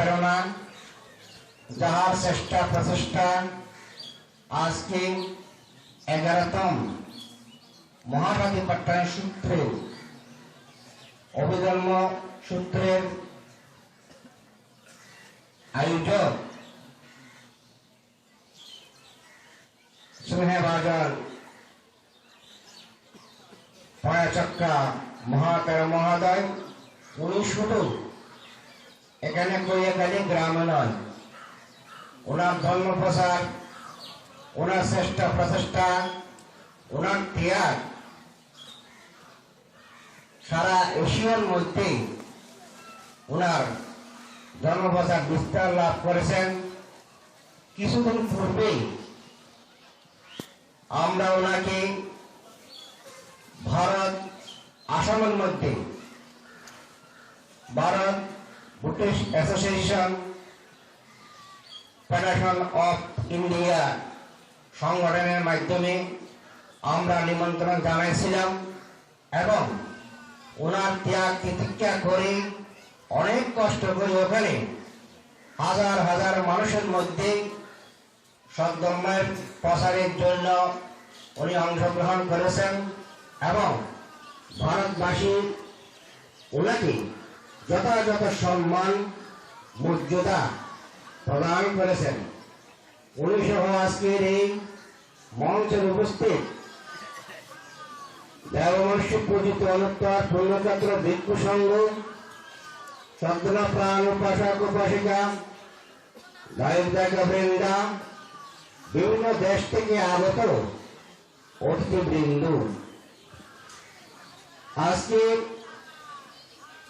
প্রেরণা, যাহার চেষ্টা প্রচেষ্টা আজকে এগারোতম মহাপ্রতিপাট্টায় সূত্রে, অভিধর্ম সূত্রের আয়োজক স্নেহভাজন পয়াচক্কা মহাতের মহোদয়, উনি শুধু এখানে কৈয়াকালী গ্রামে নয়। ওনার ধর্ম প্রসার ওনার চেষ্টা প্রচেষ্টা, ওনার ত্যাগ, সারা এশিয়ার মধ্যে ওনার ধর্মপ্রচার বিস্তার লাভ করেছেন। কিছুদিন পূর্বেই আমরা ওনাকে ভারত আসামের মধ্যে, Bharat British association federation of India সংগঠনের মাধ্যমে আমরা নিমন্ত্রণ জানাইছিলাম এবং ওনার ত্যাগ তিতিক্ষা করে অনেক কষ্ট করে ওখানে হাজার হাজার মানুষের মধ্যে সদ্যমের প্রসারের জন্য উনি অংশগ্রহণ করেছেন এবং ভারতবাসী ওনাকে যথাযথ সম্মান, মর্যাদা প্রদান করেছেন। উনি সহ আজকের এই মঞ্চের উপস্থিত দেবমর্ষি পূজিত অনুত্তর পূর্ণচন্দ্র ভিক্ষু সংঘ সদ্গুণ প্রাণ উপাসক উপাসিকা গায়ক বৃন্দা, বিভিন্ন দেশ থেকে আগত অতিথিবৃন্দ। আজকে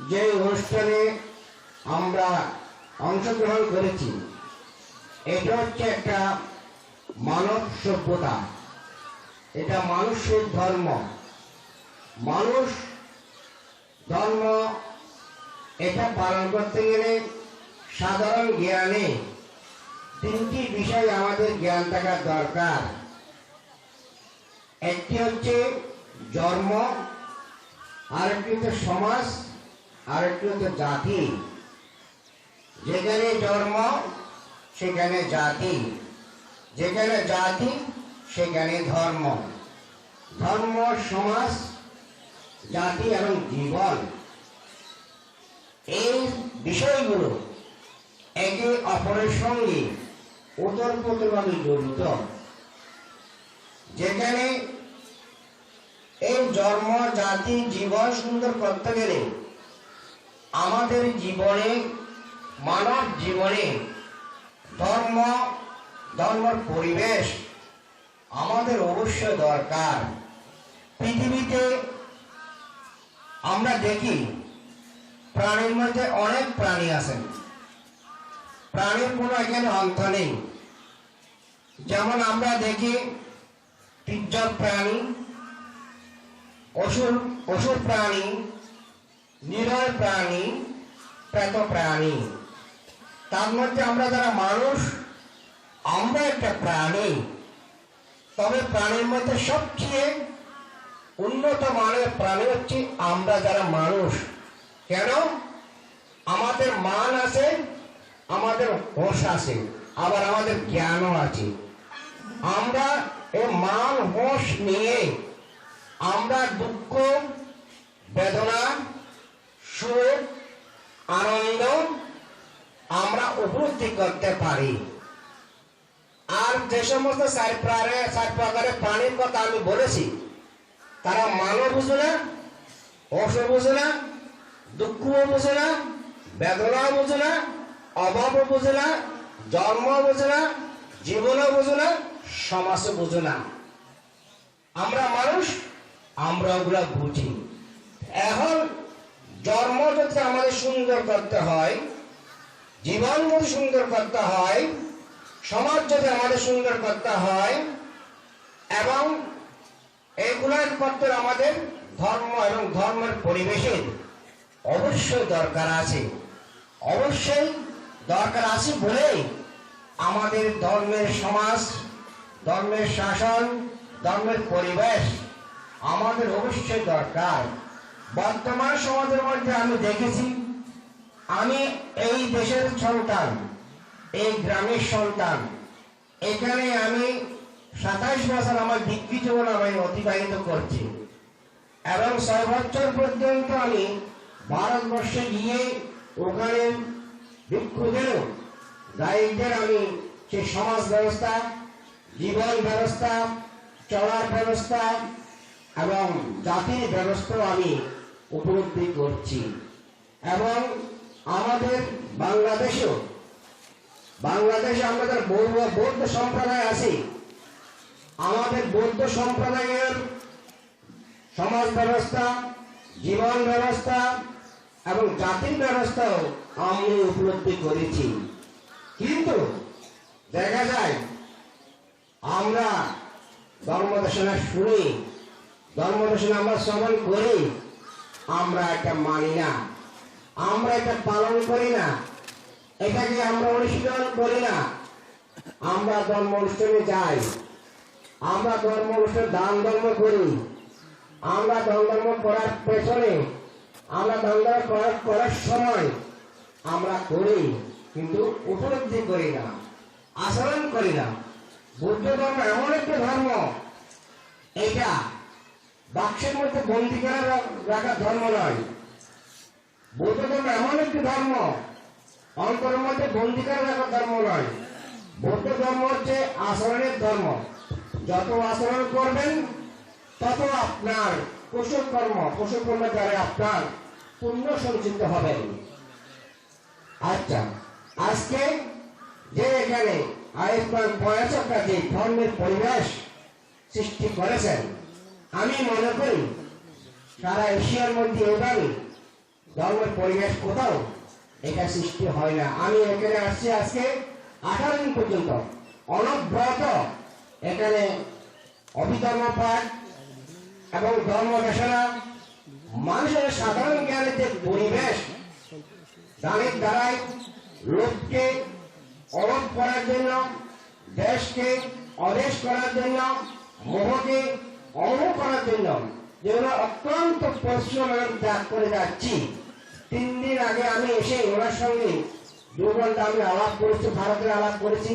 যে অনুষ্ঠানে আমরা অংশগ্রহণ করেছি, এটা হচ্ছে একটা মানব সভ্যতা। এটা মানুষের ধর্ম। মানুষ ধর্ম এটা পালন করতে গেলে সাধারণ জ্ঞানে তিনটি বিষয় আমাদের জ্ঞান থাকা দরকার। একটি হচ্ছে জন্ম, আরেকটি হচ্ছে সমাজ। আরেকটি হচ্ছে জাতি। যেখানে জন্ম, সেখানে জাতি। যেখানে জাতি, সেখানে ধর্ম। ধর্ম, সমাজ, জাতি এবং জীবন। এই বিষয়গুলো একে অপরের সঙ্গে ওতপ্রোতভাবে জড়িত। যেখানে এই জন্ম, জাতি, জীবন সুন্দর করতে গেলে আমাদের জীবনে, মানব জীবনে ধর্ম, ধর্মের পরিবেশ আমাদের অবশ্যই দরকার। পৃথিবীতে আমরা দেখি, প্রাণীর মধ্যে অনেক প্রাণী আছেন প্রাণীর কোনো এখানে অন্ত নেই। যেমন আমরা দেখি তির্যক প্রাণী, অসুর অসুর প্রাণী নিরয় প্রাণী প্রেত প্রাণী তার মধ্যে আমরা যারা মানুষ, আমরা একটা প্রাণী। তবে প্রাণীর মধ্যে সবচেয়ে উন্নত মানের প্রাণী হচ্ছে আমরা যারা মানুষ। কেন? আমাদের মান আছে, আমাদের হোশ আছে, আবার আমাদের জ্ঞানও আছে। আমরা এই মান, হোশ নিয়ে আমরা দুঃখ, বেদনা সুখ আনন্দ আমরা উপলব্ধি করতে পারি। আর যে সমস্ত চার প্রকারের প্রাণীর কথা আমি বলেছি, তারা মানও বুঝে না অস বুঝে না, দুঃখও বুঝে না, বেদনাও বুঝে না, অভাবও বুঝে না জন্ম বুঝে না, জীবনও বুঝে না, সমাজও বুঝে না। আমরা মানুষ, আমরা ওগুলা বুঝি। এখন জন্ম যদি আমাদের সুন্দর করতে হয়, জীবন যদি সুন্দর করতে হয়, সমাজ যদি আমাদের সুন্দর করতে হয়, এবং এগুলার করতে আমাদের ধর্ম এবং ধর্মের পরিবেশের অবশ্যই দরকার আছে। অবশ্যই দরকার আছে বলেই আমাদের ধর্মের সমাজ, ধর্মের শাসন, ধর্মের পরিবেশ আমাদের অবশ্যই দরকার। বর্তমান সমাজের মধ্যে আমি দেখেছি, আমি এই দেশের সন্তান, এই গ্রামের সন্তান। এখানে আমি সাতাশ বছর আমার ডিগ্রি জীবন আমি অতিবাহিত করছি। এবং ছয় বছর পর্যন্ত আমি ভারতবর্ষে গিয়ে ওখানে ভিক্ষুদের গাইডদের আমি সেই সমাজ ব্যবস্থা, জীবন ব্যবস্থা, চলার ব্যবস্থা এবং জাতির ব্যবস্থা আমি উপলব্ধি করছি। এবং আমাদের বাংলাদেশেও, বাংলাদেশে আমাদের বৌদ্ধ বৌদ্ধ সম্প্রদায় আছে। আমাদের বৌদ্ধ সম্প্রদায়ের সমাজ ব্যবস্থা, জীবন ব্যবস্থা এবং জাতির ব্যবস্থাও আমি উপলব্ধি করেছি। কিন্তু দেখা যায়, আমরা ধর্মদেশনা শুনি ধর্মদেশনা আমরা শ্রবণ করি আমরা এটা মানি না। আমরা এটা পালন করি না। এটাকে আমরা অনুশীলন করি না। আমরা ধর্ম অনুষ্ঠানে যাই। আমরা ধর্ম অনুষ্ঠানে দান ধর্ম করি। আমরা দান ধর্ম করার পেছনে, আমরা দান ধর্ম করার করার সময় আমরা করি, কিন্তু উপলব্ধি করি না, আচরণ করি না। বৌদ্ধ ধর্ম এমন একটা ধর্ম এটা বাক্সের মধ্যে বন্দি করে রাখা ধর্ম নয়। বৌদ্ধ ধর্ম এমন একটি ধর্ম, অন্তরের মধ্যে বন্দি করে রাখা ধর্ম নয়। বৌদ্ধ ধর্ম হচ্ছে আচরণের ধর্ম। যত আচরণ করবেন, তত আপনার কুশল কর্ম কুশল কর্মের দ্বারা আপনার পুণ্য সঞ্চিত হবেন আচ্ছা আজকে যে এখানে আয়ুষ্মান বয়সের কাছে ধর্মের পরিবেশ সৃষ্টি করেছেন আমি মনে করি সারা এশিয়ার মধ্যে এভাবে ধর্মের পরিবেশ কোথাও এটা সৃষ্টি হয় না। আমি এখানে আসছি আজকে আঠারো দিন পর্যন্ত। অনব্রত এখানে অভিধর্ম পাঠ এবং ধর্ম দেশনা, মানুষের সাধারণ জ্ঞানের যে পরিবেশ, দানের দ্বারাই লোককে অলপ করার জন্য, দেশকে অদেশ করার জন্য, মোহকে অমোহ করার জন্য যেগুলো অত্যন্ত পরিশ্রম ত্যাগ করে যাচ্ছি। তিন দিন আগে আমি এসে ওনার সঙ্গে দু ঘণ্টা আমি আলাপ করেছি, ভারতের আলাপ করেছি,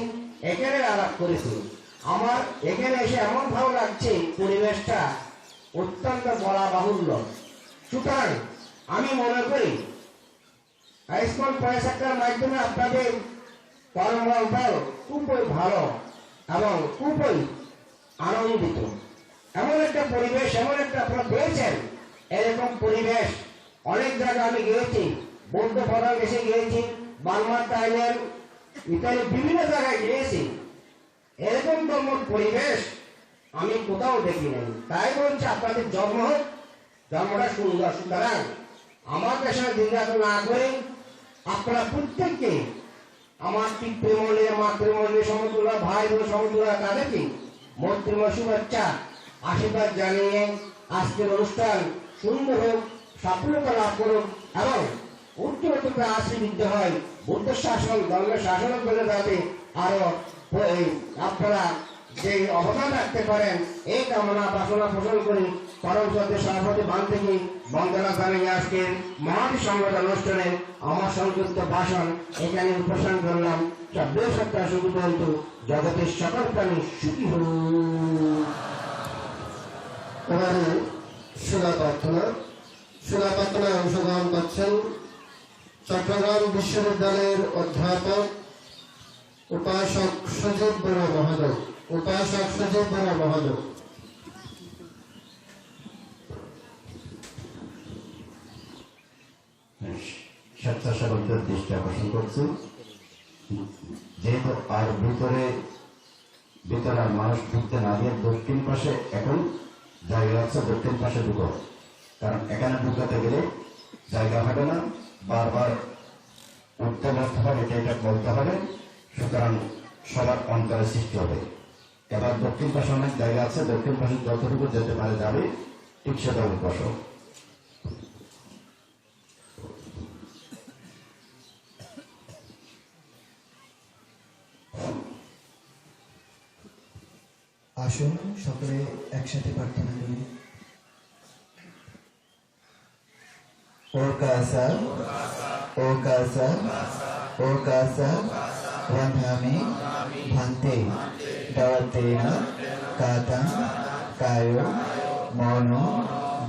এখানে আলাপ করেছি। আমার এখানে এসে এমন ভালো লাগছে, পরিবেশটা অত্যন্ত বলা বাহুল্য সুতরাং আমি মনে করি, আয়ুষ্মান পয়সাটার মাধ্যমে আপনাদের কর্মফল খুবই ভালো এবং খুবই আনন্দিত। এমন একটা পরিবেশ, এমন একটা আপনারা পেয়েছেন? এরকম পরিবেশ। অনেক জায়গায় আমি গিয়েছি বৌদ্ধ প্রধান দেশে গিয়েছি বার্মার থাইল্যান্ড ইত্যাদি বিভিন্ন জায়গায় গিয়েছি। এরকম ধর্ম পরিবেশ আমি কোথাও দেখি নাই। তাই বলছি, আপনাদের জন্ম হোক, জন্মটা সুন্দর, সুতরাং আমার দেশে দিনরাত না করে আপনারা প্রত্যেককে আমার পিতৃমণ্ডলী মাতৃমণ্ডলী সমতুল্য ভাই বোন, সমতুল্য তাদেরকে মৈত্রীময় শুভেচ্ছা আশীর্বাদ জানিয়ে আজকের অনুষ্ঠান সুন্দর হোক সাফল্যতা লাভ করুক এবং উচ্চতর আশীর্বিদ্ধ হয়। বুদ্ধ শাসন ধর্মের শাসন করে যাতে আরও আপনারা যে অবদান রাখতে পারেন, এই কামনা বাসনা পোষণ করি। পরম সত্য সভাপতি বান থেকে বন্দনা জানিয়ে আজকে মহান সংবাদ অনুষ্ঠানে আমার সংযুক্ত ভাষণ এখানে উপস্থান করলাম। সভ্য সত্তা শুধু বলতো জগতের সকল প্রাণী সুখী হল এবারে সুরা প্রার্থনা। সুরা প্রার্থনায় অংশগ্রহণ করছেন চট্টগ্রাম বিশ্ববিদ্যালয়ের অধ্যাপক উপাসক সজীব বড় মহাদক উপাসক সজীব বড় মহাদক স্বেচ্ছাসেবকদের দৃষ্টি আকর্ষণ করছি। যেহেতু আর ভিতরে ভিতরে মানুষ ঢুকতে না দক্ষিণ পাশে এখন জায়গা আছে দক্ষিণ পাশে ঢুকো কারণ এখানে ঢুকাতে গেলে জায়গা হবে না, বারবার উঠতে বসতে হবে, এটা এটা বলতে হবে। সুতরাং সবার অন্তরে সৃষ্টি হবে। এবার দক্ষিণ পাশে অনেক জায়গা আছে, দক্ষিণ পাশে যতটুকু যেতে পারে যাবে, ঠিক সেটা বসো করে একসাথে প্রার্থনা করি। ও কাসা ও কাসা ও কাসা বন্ধামি ভান্তে না, কাতা, কায় মন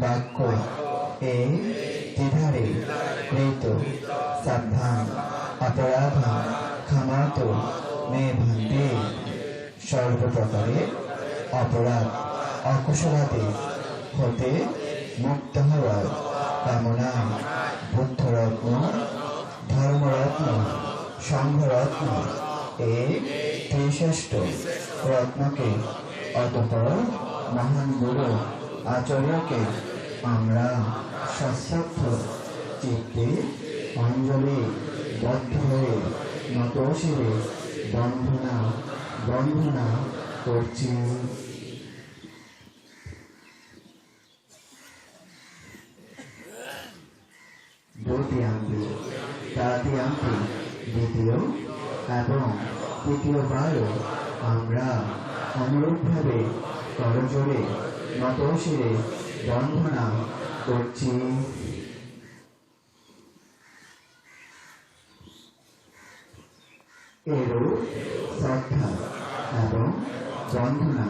বাক্য, এ তিধারে কৃত সাবধান, অপরাধ ক্ষমাত মে ভান্তে, সর্বপ্রকারে অপরাধ অকুশলাদি হতে মুক্ত হওয়ার কামনায় বুদ্ধরত্ন, ধর্মরত্ন, সংঘরত্ন এই ত্রিশ্রেষ্ঠ রত্নকে অতপর মহান গুরু আচার্যকে আমরা সশ্রদ্ধ চিত্তে অঞ্জলি বদ্ধ হয়ে নতশিরে বন্ধনা বন্ধনা করছি। দ্বিতীয়ান্তি তৃতীয়ান্তি দ্বিতীয় এবং তৃতীয়বারও আমরা অনুরূপভাবে করজোরে নতশিরে বন্ধনা করছি। এরূপ শ্রদ্ধা এবং বন্ধনা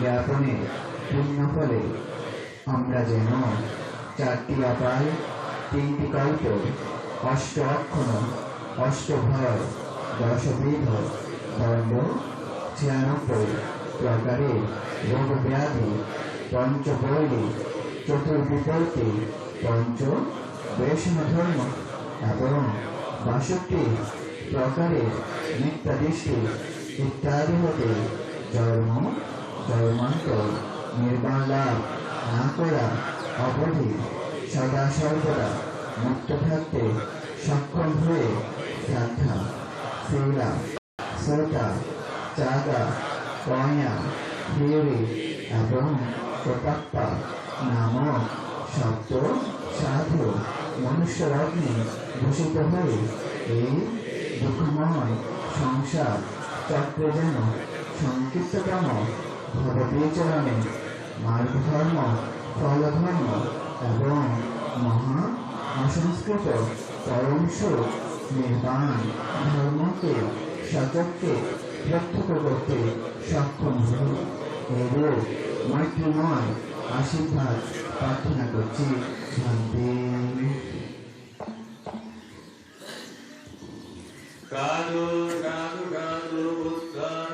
জ্ঞাপনের পূর্ণ ফলে আমরা যেন চারটি অপায় তিনটি কল্প, অষ্ট অক্ষণ অষ্টভয়, দশবিধ, দণ্ড, ছিয়ানব্বই প্রকারের রোগ ব্যাধি পঞ্চবৈরী চতুর্বিপত্তি পঞ্চ বৈষ্ণব ধর্ম এবং বাষট্টি প্রকারের মিথ্যাদৃষ্টি ইত্যাদি হতে জন্ম জন্মান্তর নির্বাণ লাভ না করা অবধি সদা সর্বদা মুক্ত থাকতে সক্ষম হয়ে শ্রদ্ধা। শিলা শ্রোতা চাগা কয়া হিরি এবং প্রতাপ্পা নামক শব্দ সাধু মনুষ্যরত্নে ভূষিত হয়ে এই দুঃখময় সংসার চক্রে যেন সংক্ষিপ্ততম ভববিচরণে মার্গ ধর্ম ফলধর্ম এবং মহা অসংস্কৃত পরম সুখ নির্বাণ ধর্মকে সচককে প্রত্যক্ষ করতে সক্ষম হল এরূপ মৈত্রীময় আশীর্বাদ প্রার্থনা করছি। শান্তি। সাধু সাধু সাধু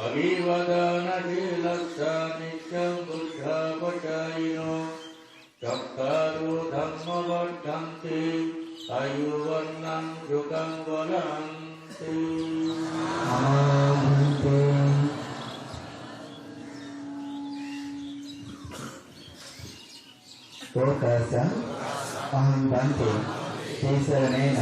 अभिवदनशीलक्षानित्यं बुद्धपचायिनो चक्तारो धर्मवर्धन्ति आयुवर्णं युगं वदन्ति श्लोकस्य अहं वन्ति ईश्वरेण